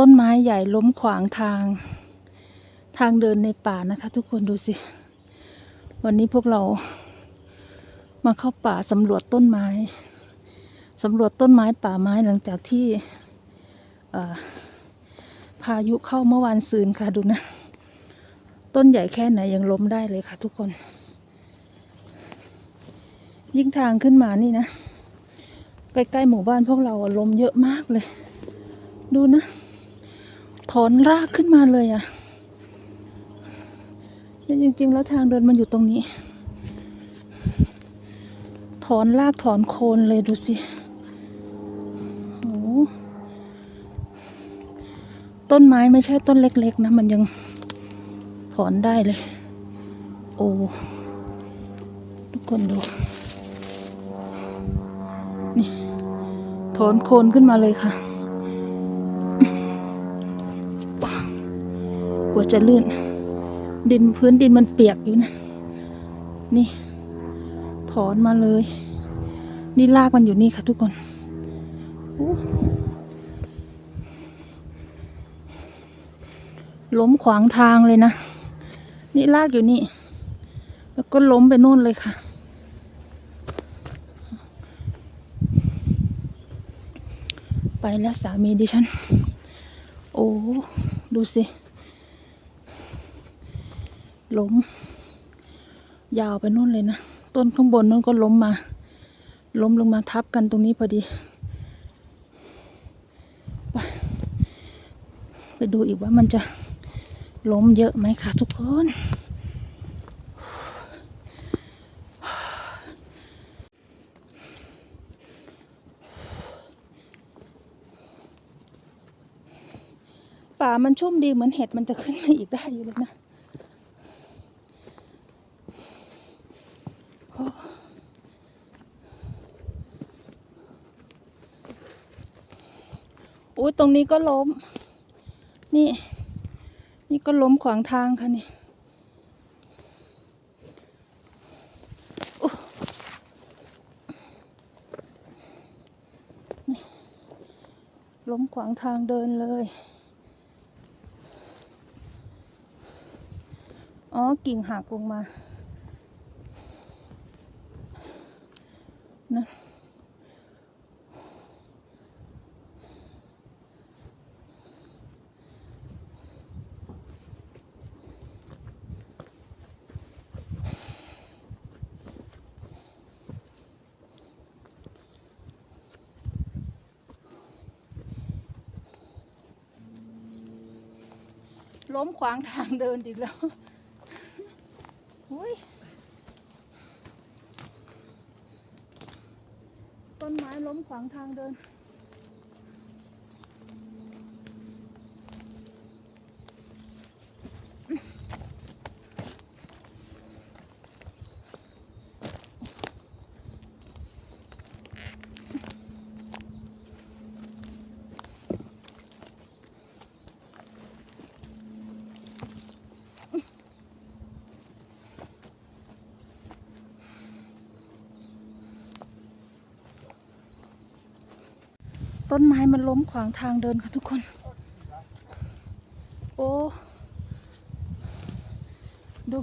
ต้นไม้ใหญ่ล้มขวางทาง ทางเดินในป่านะคะ ทุกคนดูสิ วันนี้พวกเรา มาเข้าป่าสำรวจต้นไม้สำรวจต้นไม้ป่าไม้หลังจากที่พายุเข้าเมื่อวานซืนค่ะดูนะ ต้นใหญ่แค่ไหนยังล้มได้เลยค่ะ ทุกคน ยิ่งทางขึ้นมานี่นะ ใกล้ๆหมู่บ้านพวกเราอะลมเยอะมากเลย ดูนะ ถอนรากขึ้นมาเลยอะ่ะเนี่จริง ๆ แล้วทางเดินมันอยู่ตรงนี้ ถอนรากถอนโคนเลยดูสิโอ้ต้นไม้ไม่ใช่ต้นเล็ก ๆ นะ มันยังถอนได้เลย โอ้ทุกคนดู นี่ ถอนโคนขึ้นมาเลยค่ะ กว่าจะลื่น ดินพื้นดินมันเปียกอยู่นะ นี่ ถอนมาเลย นี่ลากมันอยู่นี่ค่ะทุกคนล้มขวางทางเลยนะ นี่ลากอยู่นี่ แล้วก็ล้มไปนู่นเลยค่ะ ไปแล้วสามีดิฉัน โอ้ ดูสิ ล้ม ยาวไปนู่นเลยนะ ต้นข้างบนนู้นก็ล้มมา ล้มลงมาทับกันตรงนี้พอดี ไปไปดูอีกว่ามันจะล้มเยอะไหมคะทุกคน ป่ามันชุ่มดีเหมือนเห็ดมันจะขึ้นมาอีกได้อยู่เลยนะ อุ้ยตรงนี้ก็ล้ม นี่ นี่ก็ล้มขวางทางค่ะนี่นี่ล้มขวางทางเดินเลย อ๋อ กิ่งหักลงมา นะ ล้มขวางทางเดินอีกแล้วอุ้ยต้นไม้ล้มขวางทางเดิน ต้นไม้มันล้มขวางทางเดินค่ะทุกคน โอ้ ดู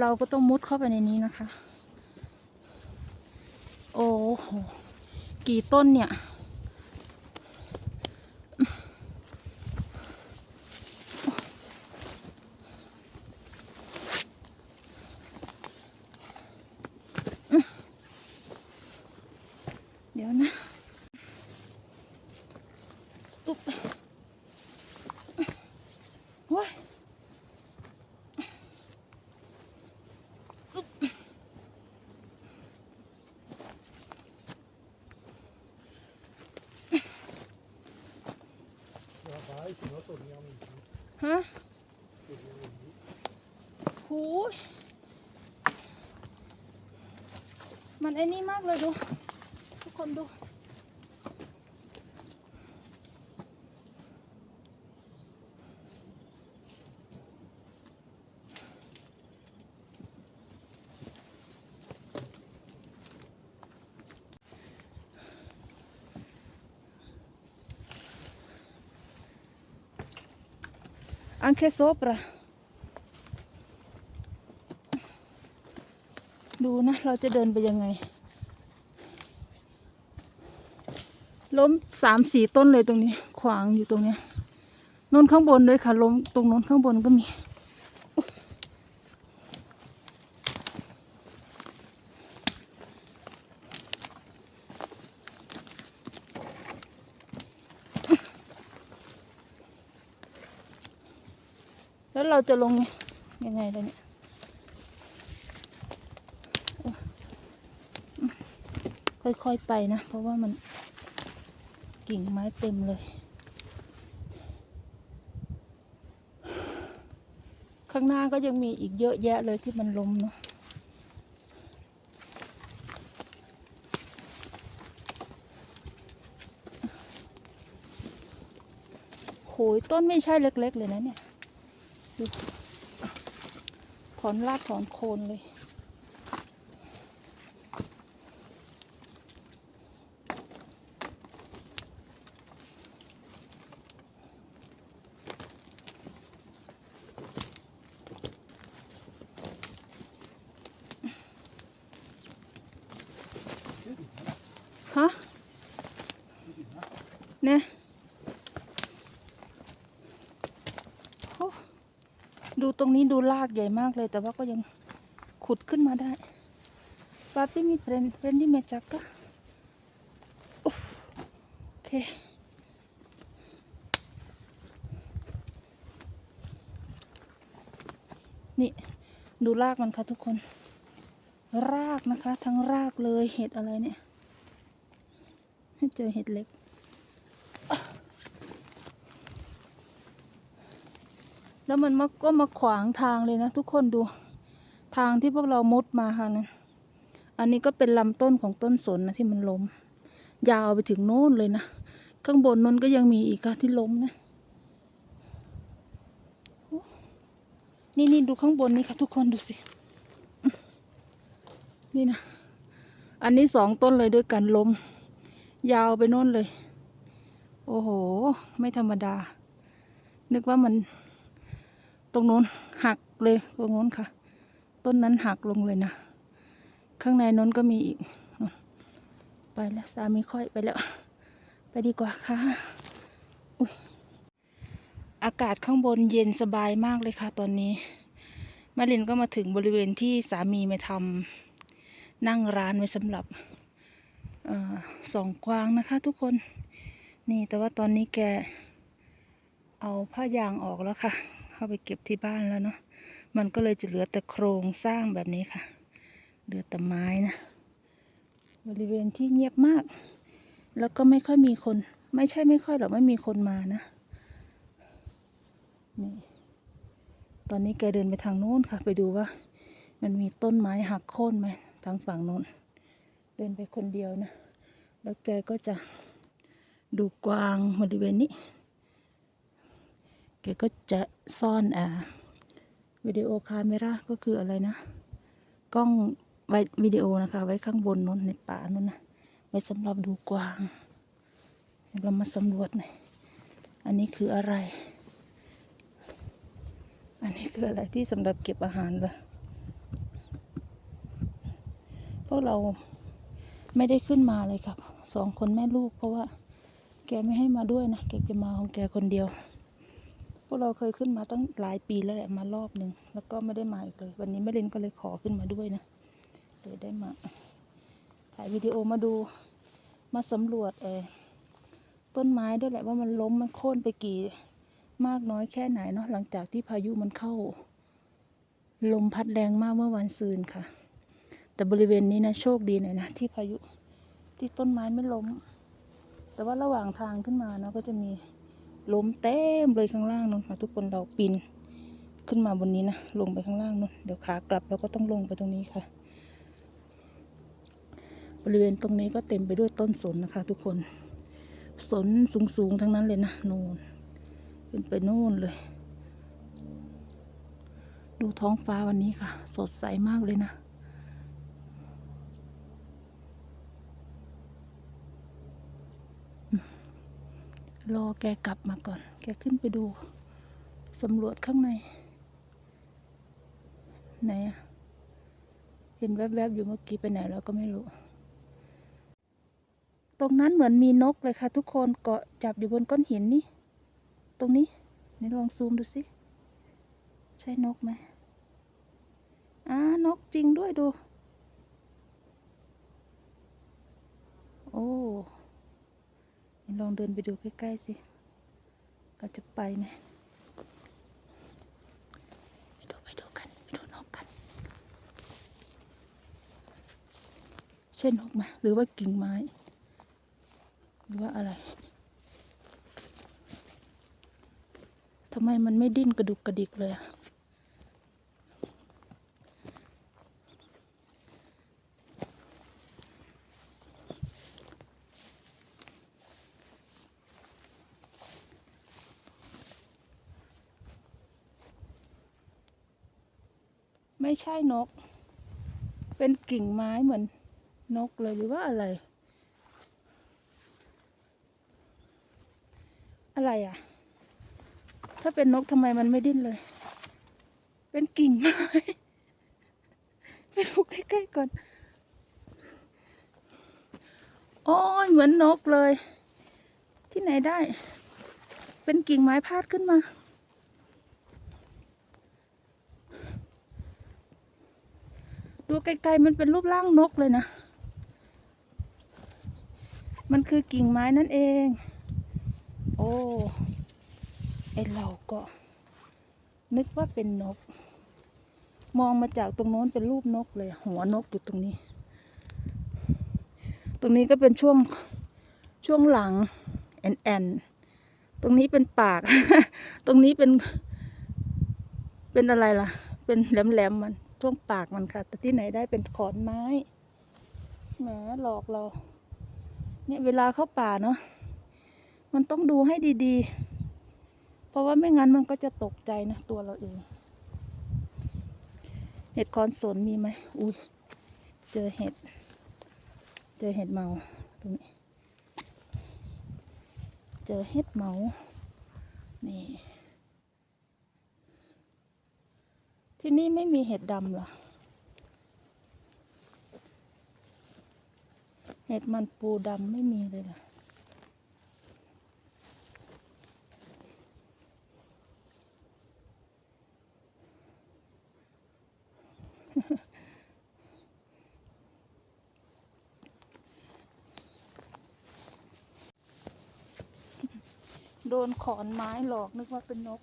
เราก็ต้องมุดเข้าไปในนี้นะคะ โอ้โห กี่ต้นเนี่ย เดี๋ยวนะ อุ๊บโอ้ยอุ๊บฮะหูมันไอ้นี่มากเลยดู ทุกคนดู anche sopra ดูนะ เราจะเดินไปยังไง ล้มสามสี่ต้นเลยตรงนี้ ขวางอยู่ตรงนี้นนข้างบนด้วยค่ะ ล้มตรงน้นข้างบนก็มี แล้วเราจะลงยังไงล่ะเนี่ยค่อยๆไปนะ เพราะว่ามันกิ่งไม้เต็มเลย ข้างหน้าก็ยังมีอีกเยอะแยะเลยที่มันล้มเนาะโหยต้นไม่ใช่เล็ก ๆ เลยนะเนี่ย ถอนรากถอนโคนเลย ฮะ เนี่ยโอ้ดูตรง นี้ดูลากใหญ่มากเลย แต่ว่าก็ยังขุดขึ้นมาได้ปาปี้มีเฟรนเฟรนที่เมจักกะโอเคนี่ดูรากมันค่ะทุกคน รากนะคะ ทั้งรากเลยเห็ดอะไรเนี่ยเจอเห็ดเล็ก แล้วมันมาก็มาขวางทางเลยนะทุกคนดู ทางที่พวกเรามุดมาค่ะนะอันนี้ก็เป็นลำต้นของต้นสนนะที่มันล้ม ยาวไปถึงโน้นเลยนะ ข้างบนนั้นก็ยังมีอีกค่ะที่ล้มนะ นี่นี่ดูข้างบนนี่ค่ะทุกคนดูสิ นี่นะ อันนี้สองต้นเลยด้วยกันล้ม ยาวไปโน่นเลย โอ้โห ไม่ธรรมดา นึกว่ามัน รงโน้นหักเลยตรงโน้นค่ะ ต้นนั้นหักลงเลยนะ ข้างในโน้นก็มีอีก ไปแล้วสามีค่อยไปแล้ว ไปดีกว่าค่ะอุ๊ยอากาศข้างบนเย็นสบายมากเลยค่ะ ตอนนี้มารินก็มาถึงบริเวณที่สามีมาทำนั่งร้านไว้สำหรับออสองกวางนะคะทุกคน นี่แต่ว่าตอนนี้แกเอาผ้ายางออกแล้วค่ะ เข้าไปเก็บที่บ้านแล้วเนาะมันก็เลยจะเหลือแต่โครงสร้างแบบนี้ค่ะ เหลือแต่ไม้นะ บริเวณที่เงียบมาก แล้วก็ไม่ค่อยมีคน ไม่ใช่ไม่ค่อยหรอกไม่มีคนมานะนี่ตอนนี้แกเดินไปทางโน้นค่ะ ไปดูว่า มันมีต้นไม้หักโค่นไหมทางฝั่งโน้น เดินไปคนเดียวนะ แล้วแกก็จะดูกวางบริเวณนี้ กก็จะซ่อนอ่าวิดีโอคาเมราก็คืออะไรนะ กล้องไว้วิดีโอนะคะ ไว้ข้างบนนู้นในป่านู้นนะไว้สำหรับดูกวางเรามาสำรวจหน่อยอันนี้คืออะไร อันนี้คืออะไรที่สำหรับเก็บอาหารเหรอพวกเราไม่ได้ขึ้นมาเลยครับสองคนแม่ลูกเพราะว่า แกไม่ให้มาด้วยนะ แกจะมาของแกคนเดียว พวกเราเคยขึ้นมาตั้งหลายปีแล้วแหละมารอบหนึ่งแล้วก็ไม่ได้มาอีกเลย วันนี้แม่เลนก็เลยขอขึ้นมาด้วยนะเลยได้มาถ่ายวิดีโอมาดูมาสำรวจเออต้นไม้ด้วยแหละว่ามันล้มมันโค่นไปกี่มากน้อยแค่ไหนเนาะหลังจากที่พายุมันเข้า ลมพัดแรงมากเมื่อวันซืนค่ะ แต่บริเวณนี้นะโชคดีหน่อยนะที่พายุที่ต้นไม้ไม่ล้ม แต่ว่าระหว่างทางขึ้นมาเนาะก็จะมี ล้มเต็มเลยข้างล่างนู้นค่ะ ทุกคนเราปีนขึ้นมาบนนี้นะลงไปข้างล่างนู้นเดี๋ยวขากลับเราก็ต้องลงไปตรงนี้ค่ะ บริเวณตรงนี้ก็เต็มไปด้วยต้นสนนะคะ ทุกคนสนสูงๆทั้งนั้นเลยนะนูนขึ้นไปนู่นเลย ดูท้องฟ้าวันนี้ค่ะ สดใสมากเลยนะ รอแกกลับมาก่อน แกขึ้นไปดูสำรวจข้างใน ไหนอะเห็นแวบๆอยู่เมื่อกี้ไปไหนแล้วก็ไม่รู้ ตรงนั้นเหมือนมีนกเลยค่ะทุกคนเกาะจับอยู่บนก้อนหินนี่ ตรงนี้นี่ลองซูมดูสิ ใช่นกไหมอ่านกจริงด้วยดู โอ้นี่ ลองเดินไปดูใกล้ ๆ สิก็จะไปไหมไปดูไปดูกันไปดูนกกันใช่นกไหมหรือว่ากิ่งไม้ หรือว่าอะไรทำไมมันไม่ดิ้นกระดุกกระดิกเลยอะ ไม่ใช่นก เป็นกิ่งไม้เหมือนนกเลยหรือว่าอะไร อะไรอะ ถ้าเป็นนกทำไมมันไม่ดิ้นเลย เป็นกิ่งไม้ไปดูใกล้ๆก่อนโอ้ยเหมือนนกเลย ที่ไหนได้ เป็นกิ่งไม้พาดขึ้นมา ดูไกลๆมันเป็นรูปร่างนกเลยนะ มันคือกิ่งไม้นั่นเอง โอ้ไอเราก็ นึกว่าเป็นนก มองมาจากตรงโน้นเป็นรูปนกเลย หัวนกอยู่ตรงนี้ ตรงนี้ก็เป็นช่วงช่วงหลังแอนแอนตรงนี้เป็นปาก ตรงนี้เป็น เป็นอะไรล่ะ เป็นแหลมๆมัน ช่วงปากมันค่ะ แต่ที่ไหนได้เป็นขอนไม้แหมหลอกเรา เนี่ยเวลาเข้าป่าเนาะมันต้องดูให้ดีๆ เพราะว่าไม่งั้นมันก็จะตกใจนะตัวเราเอง เห็ดคอนสนมีไหมอุ้ยเจอเห็ด เจอเห็ดเมาตรงนี้ เจอเห็ดเมา นี่ ที่นี่ไม่มีเห็ดดำเหรอ เห็ดมันปูดำไม่มีเลยเหรอโดนขอนไม้หลอกนึกว่าเป็นนก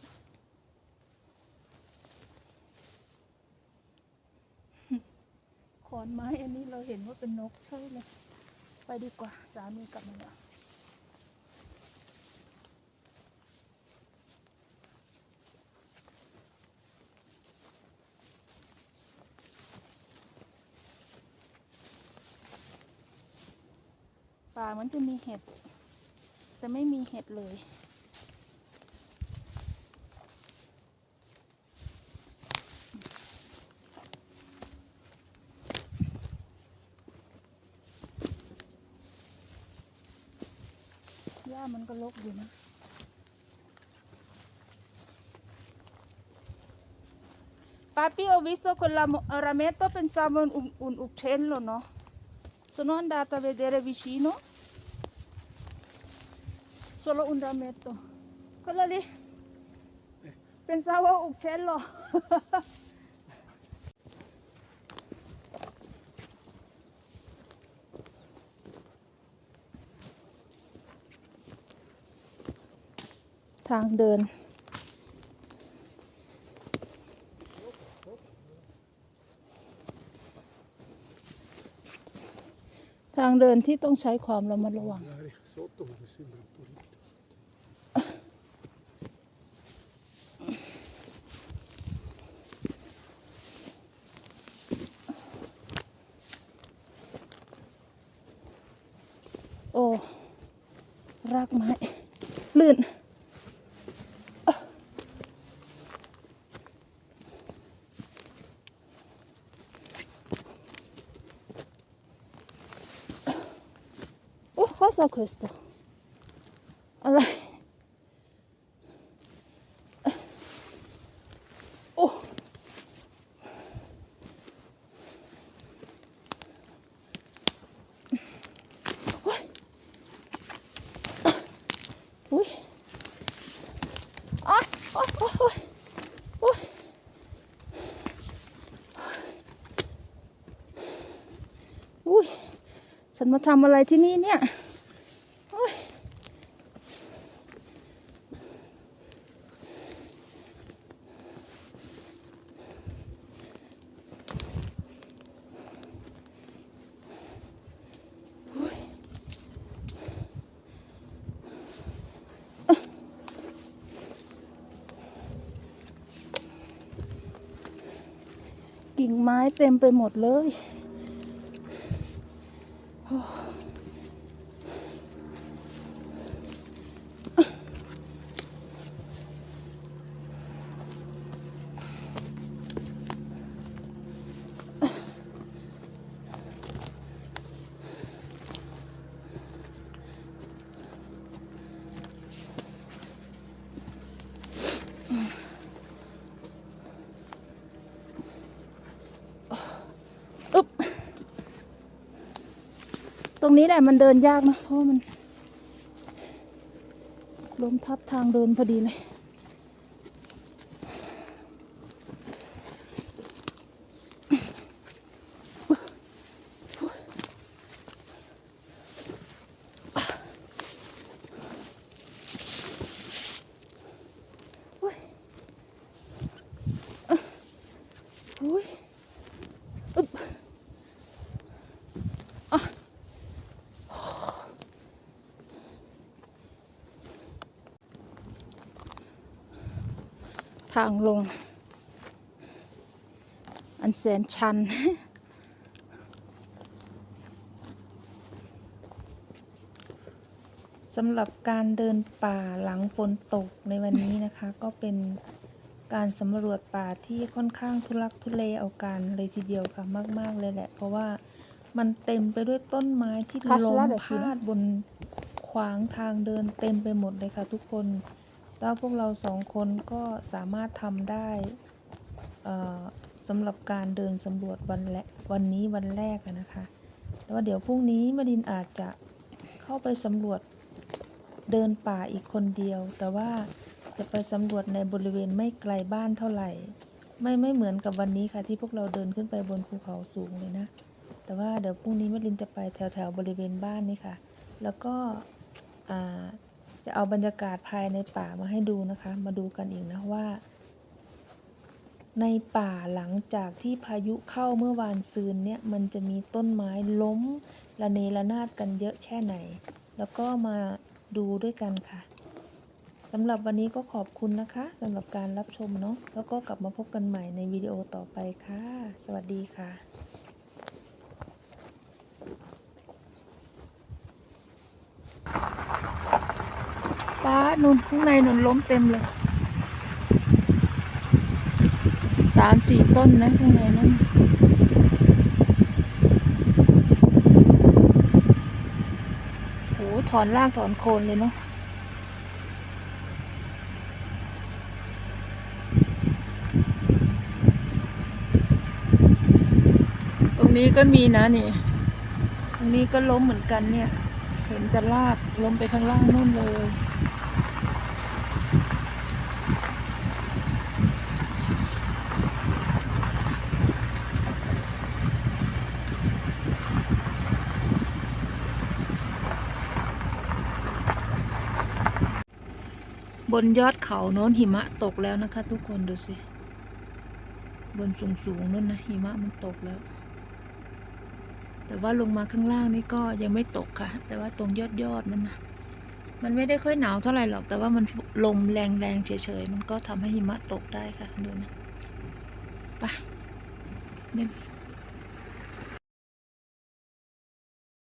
ขอน ไม้อันนี้เราเห็นว่าเป็นนกใช่เลยไปดีกว่า สามีกลับมาแล้วป่ามันจะมีเห็ด จะไม่มีเห็ดเลย มันก็รกอยู่นะ Papi, ho visto quella mo- rametto, pensavo un, un uccello, no? Sono andata a vedere vicino. Solo un rametto. Quello lì. Pensavo uccello. ทางเดิน ทางเดินที่ต้องใช้ความระมัดระวัง โอ้ รากไม้ ลื่น Cosa questo? Allora... Oh! Ui! Ah! Oh, oh, oh! Oh! อุ้ยฉันมาทำอะไรที่นี่เนี่ย ไม้เต็มไปหมดเลย รงนี้แหละมันเดินยากนะเพราะมันล้มทับทางเดินพอดีเลย โอ้ยอะโอ้ยอึ๊บอะ ทางลง อันแสนชัน สำหรับการเดินป่าหลังฝนตกในวันนี้นะคะ ก็เป็นการสำรวจป่าที่ค่อนข้างทุลักทุเลเอาการเลยทีเดียวค่ะมาก ๆ เลยแหละ เพราะว่ามันเต็มไปด้วยต้นไม้ที่ล้มพาดบนขวางทางเดินเต็มไปหมดเลยค่ะทุกคน แล้วพวกเราสองคนก็สามารถทำได้สำหรับการเดินสำรวจวันและวันนี้วันแรกนะคะแต่ว่าเดี๋ยวพรุ่งนี้มดินอาจจะเข้าไปสำรวจเดินป่าอีกคนเดียว แต่ว่าจะไปสำรวจในบริเวณไม่ไกลบ้านเท่าไหร่ ไม่ไม่เหมือนกับวันนี้ค่ะที่พวกเราเดินขึ้นไปบนภูเขาสูงเลยนะ แต่ว่าเดี๋ยวพรุ่งนี้มดินจะไปแถวแถวบริเวณบ้านนี่ค่ะ แล้วก็อ่า จะเอาบรรยากาศภายในป่ามาให้ดูนะคะ มาดูกันอีกนะว่า ในป่าหลังจากที่พายุเข้าเมื่อวานซืนเนี่ยมันจะมีต้นไม้ล้มระเนระนาดกันเยอะแค่ไหน แล้วก็มาดูด้วยกันค่ะสำหรับวันนี้ก็ขอบคุณนะคะสำหรับการรับชมเนาะแล้วก็กลับมาพบกันใหม่ในวิดีโอต่อไปค่ะ สวัสดีค่ะ ป้านุนข้างในนุนล้มเต็มเลยสามสี่ต้นนะข้างในนั้นโหถอนรากถอนโคนเลยเนาะตรงนี้ก็มีนะนี่ ตรงนี้ก็ล้มเหมือนกันเนี่ย เห็นแต่รากล้มไปข้างล่างนู่นเลย บนยอดเขาโน้นหิมะตกแล้วนะคะ ทุกคนดูสิ บนสูงสูงนู่นนะหิมะมันตกแล้ว แต่ว่าลงมาข้างล่างนี่ก็ยังไม่ตกค่ะ แต่ว่าตรงยอดยอดๆมันนะมันไม่ได้ค่อยหนาวเท่าไหร่หรอก แต่ว่ามันลมแรงๆเฉยๆ มันก็ทำให้หิมะตกได้ค่ะดูนะไปเนี่ย